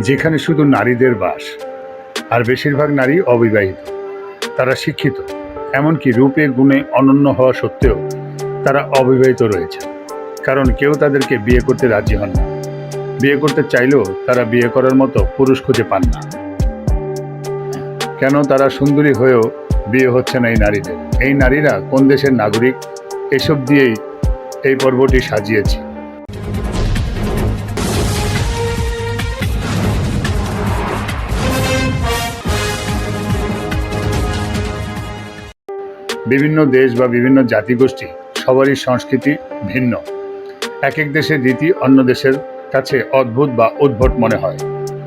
যেখানে শুধু নারীদের বাস, আর বেশিরভাগ নারী অবিবাহিত। তারা শিক্ষিত, এমনকি রূপে গুণে অনন্য হওয়া সত্ত্বেও তারা অবিবাহিত রয়েছে। কারণ কেউ তাদেরকে বিয়ে করতে রাজি হন না। বিয়ে করতে চাইলেও তারা বিয়ে করার মতো পুরুষ খুঁজে পান না। কেন তারা সুন্দরী হয়েও বিয়ে হচ্ছে না এই নারীদের? এই নারীরা কোন দেশের নাগরিক? এসব দিয়েই এই পর্বটি সাজিয়েছি। বিভিন্ন দেশ বা বিভিন্ন জাতিগোষ্ঠী সবারই সংস্কৃতি ভিন্ন। এক এক দেশের রীতি অন্য দেশের কাছে অদ্ভুত বা উদ্ভট মনে হয়।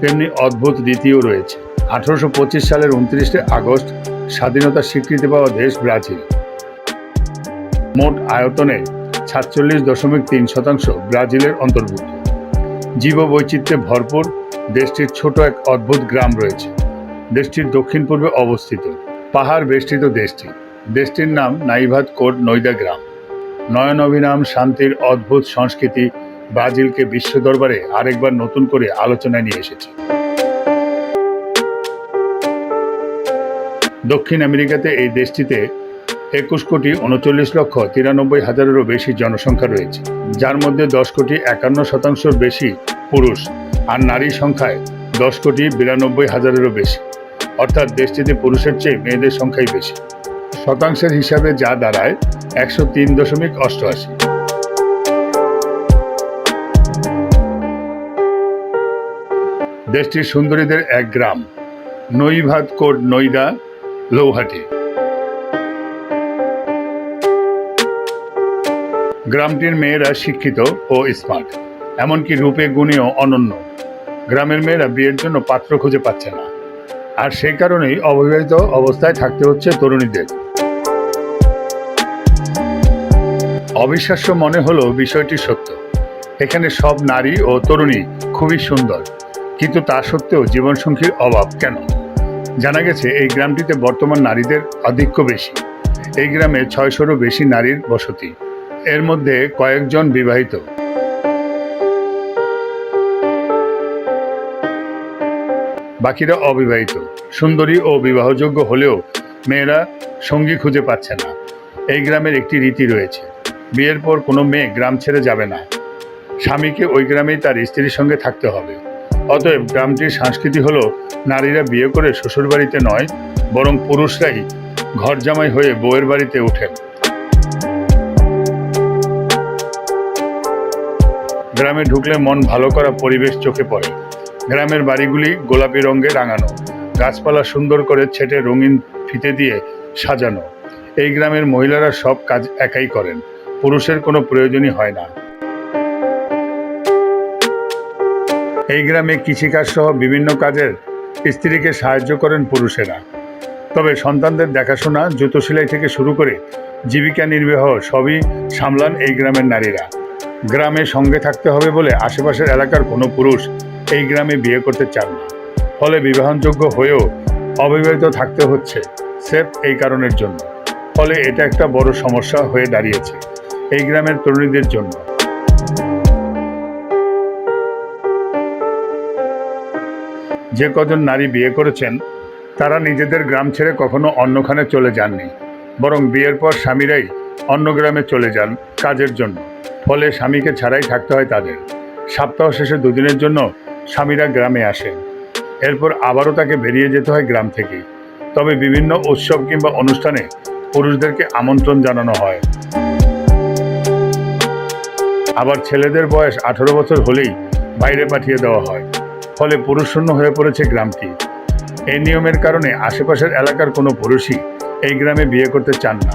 তেমনি অদ্ভুত রীতিও রয়েছে। আঠারোশো পঁচিশ সালের উনত্রিশে আগস্ট স্বাধীনতা স্বীকৃতি পাওয়া দেশ ব্রাজিল। মোট আয়তনে সাতচল্লিশ দশমিক তিন শতাংশ ব্রাজিলের অন্তর্ভুক্ত। জীববৈচিত্র্যে ভরপুর দেশটির ছোট এক অদ্ভুত গ্রাম রয়েছে। দেশটির দক্ষিণ পূর্বে অবস্থিত পাহাড় বেষ্টিত দেশটি। দেশটির নাম নাইভাত কোট নৈদা গ্রাম। নয়ন অভিনাম শান্তির অদ্ভুত সংস্কৃতি ব্রাজিলকে বিশ্ব দরবারে আরেকবার নতুন করে আলোচনায় নিয়ে এসেছে। দক্ষিণ আমেরিকাতে এই দেশটিতে একুশ কোটি উনচল্লিশ লক্ষ তিরানব্বই হাজারেরও বেশি জনসংখ্যা রয়েছে, যার মধ্যে দশ কোটি একান্ন শতাংশের বেশি পুরুষ আর নারী সংখ্যায় দশ কোটি বিরানব্বই হাজারেরও বেশি। অর্থাৎ দেশটিতে পুরুষের চেয়ে মেয়েদের সংখ্যাই বেশি। শতাংশের হিসাবে যা দাঁড়ায়, একশো তিন দশমিক অষ্টআশি। দেশটির সুন্দরীদের এক গ্রাম নৈভাত কোট নৈদা লৌহাটি। গ্রামটির মেয়েরা শিক্ষিত ও স্মার্ট, এমনকি রূপে গুণেও অনন্য। গ্রামের মেয়েরা বিয়ের জন্য পাত্র খুঁজে পাচ্ছে না। আর সেই কারণেই অবিবাহিত অবস্থায় থাকতে হচ্ছে তরুণীদের। অবিশ্বাস্য মনে হলো বিষয়টি সত্য। এখানে সব নারী ও তরুণী খুবই সুন্দর। কিন্তু তা সত্ত্বেও জীবনসঙ্গীর অভাব কেন? জানা গেছে, এই গ্রামটিতে বর্তমান নারীদের আধিক্য বেশি। এই গ্রামে ছয়শোরও বেশি নারীর বসতি। এর মধ্যে কয়েকজন বিবাহিত। বাকিরা অবিবাহিত। সুন্দরী ও বিবাহযোগ্য হলেও মেয়েরা সঙ্গী খুঁজে পাচ্ছে না। এই গ্রামের একটি রীতি রয়েছে। বিয়ের পর কোনো মেয়ে গ্রাম ছেড়ে যাবে না। স্বামীকে ওই গ্রামেই তার স্ত্রীর সঙ্গে থাকতে হবে। অতএব গ্রামটির সংস্কৃতি হলো, নারীরা বিয়ে করে শ্বশুরবাড়িতে নয়, বরং পুরুষরাই ঘর জামাই হয়ে বউয়ের বাড়িতে ওঠেন গ্রামে ঢুকলে মন ভালো করা পরিবেশ চোখে পড়ে। গ্রামের বাড়িগুলি গোলাপি রঙে রাঙানো, গাছপালা সুন্দর করে ছেটে রঙিন ফিতে দিয়ে সাজানো। এই গ্রামের মহিলারা সব কাজ একাই করেন। পুরুষের কোনো প্রয়োজনই হয় না। এই গ্রামে কৃষিকাজ সহ বিভিন্ন কাজের স্ত্রীকে সাহায্য করেন পুরুষেরা। তবে সন্তানদের দেখাশোনা, জুতো সেলাই থেকে শুরু করে জীবিকা নির্বাহ সবই সামলান এই গ্রামের নারীরা। গ্রামে সঙ্গে থাকতে হবে বলে আশেপাশের এলাকার কোনো পুরুষ এই গ্রামে বিয়ে করতে চান না। ফলে বিবাহযোগ্য হয়েও অবিবাহিত থাকতে হচ্ছে, সেফ এই কারণের জন্য। ফলে এটা একটা বড় সমস্যা হয়ে দাঁড়িয়েছে। এই গ্রামের তরুণীদের জন্য। যে কজন নারী বিয়ে করেছেন, তারা নিজেদের গ্রাম ছেড়ে কখনো অন্যখানে চলে যাননি, বরং বিয়ের পর স্বামীরাই অন্য গ্রামে চলে যান কাজের জন্য। ফলে স্বামীকে ছাড়াই থাকতে হয় তাদের। সপ্তাহ শেষে দুদিনের জন্য স্বামীরা গ্রামে আসেন। এরপর আবারও তাকে বেরিয়ে যেতে হয় গ্রাম থেকে। তবে বিভিন্ন উৎসব কিংবা অনুষ্ঠানে পুরুষদেরকে আমন্ত্রণ জানানো হয়। আবার ছেলেদের বয়স আঠারো বছর হলেই বাইরে পাঠিয়ে দেওয়া হয়। ফলে পুরুষশূন্য হয়ে পড়েছে গ্রামটি। এই নিয়মের কারণে আশেপাশের এলাকার কোনো পুরুষই এই গ্রামে বিয়ে করতে চান না।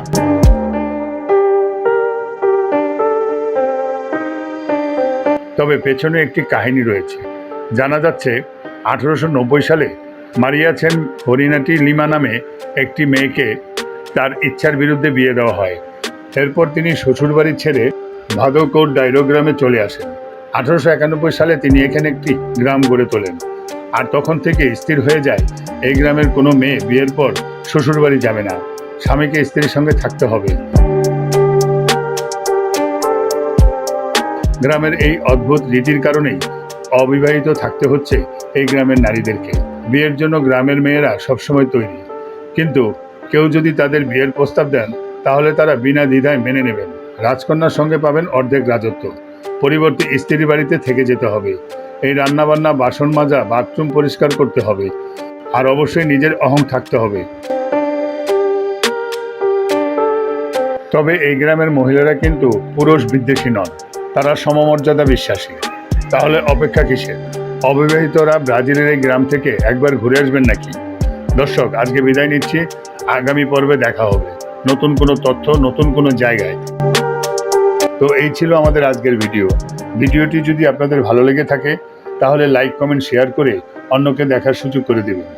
তবে পেছনে একটি কাহিনী রয়েছে। জানা যাচ্ছে, আঠারোশো নব্বই সালে মারিয়াছেন হরিনাটি লিমা নামে একটি মেয়েকে তার ইচ্ছার বিরুদ্ধে বিয়ে দেওয়া হয়। এরপর তিনি শ্বশুরবাড়ি ছেড়ে ভাদকোট ডাইরো গ্রামে চলে আসেন। আঠারোশো একানব্বই সালে তিনি এখানে একটি গ্রাম গড়ে তোলেন। আর তখন থেকে স্থির হয়ে যায়, এই গ্রামের কোনো মেয়ে বিয়ের পর শ্বশুরবাড়ি যাবে না। স্বামীকে স্ত্রীর সঙ্গে থাকতে হবে। গ্রামের এই অদ্ভুত রীতির কারণেই অবিবাহিত থাকতে হচ্ছে এই গ্রামের নারীদেরকে। বিয়ের জন্য গ্রামের মেয়েরা সবসময় তৈরি। কিন্তু কেউ যদি তাদের বিয়ের প্রস্তাব দেন, তাহলে তারা বিনা দ্বিধায় মেনে নেবেন। রাজকন্যার সঙ্গে পাবেন অর্ধেক রাজত্ব। পরিবর্তে স্ত্রী বাড়িতে থেকে যেতে হবে। এই রান্নাবান্না, বাসন মাজা, বাথরুম পরিষ্কার করতে হবে। আর অবশ্যই নিজের অহং থাকতে হবে। তবে এই গ্রামের মহিলারা কিন্তু পুরুষ বিদ্বেষী নন। তারা সমমর্যাদা বিশ্বাসী। তাহলে অপেক্ষা কিসের? অবিবাহিতরা ব্রাজিলের এই গ্রাম থেকে একবার ঘুরে আসবেন নাকি? দর্শক, আজকে বিদায় নিচ্ছি। আগামী পর্বে দেখা হবে। নতুন কোনো তথ্য, নতুন কোনো জায়গায়। তো এই ছিল আমাদের আজকের ভিডিও। ভিডিওটি যদি আপনাদের ভালো লেগে থাকে, তাহলে লাইক কমেন্ট শেয়ার করে অন্যকে দেখার সুযোগ করে দেবেন।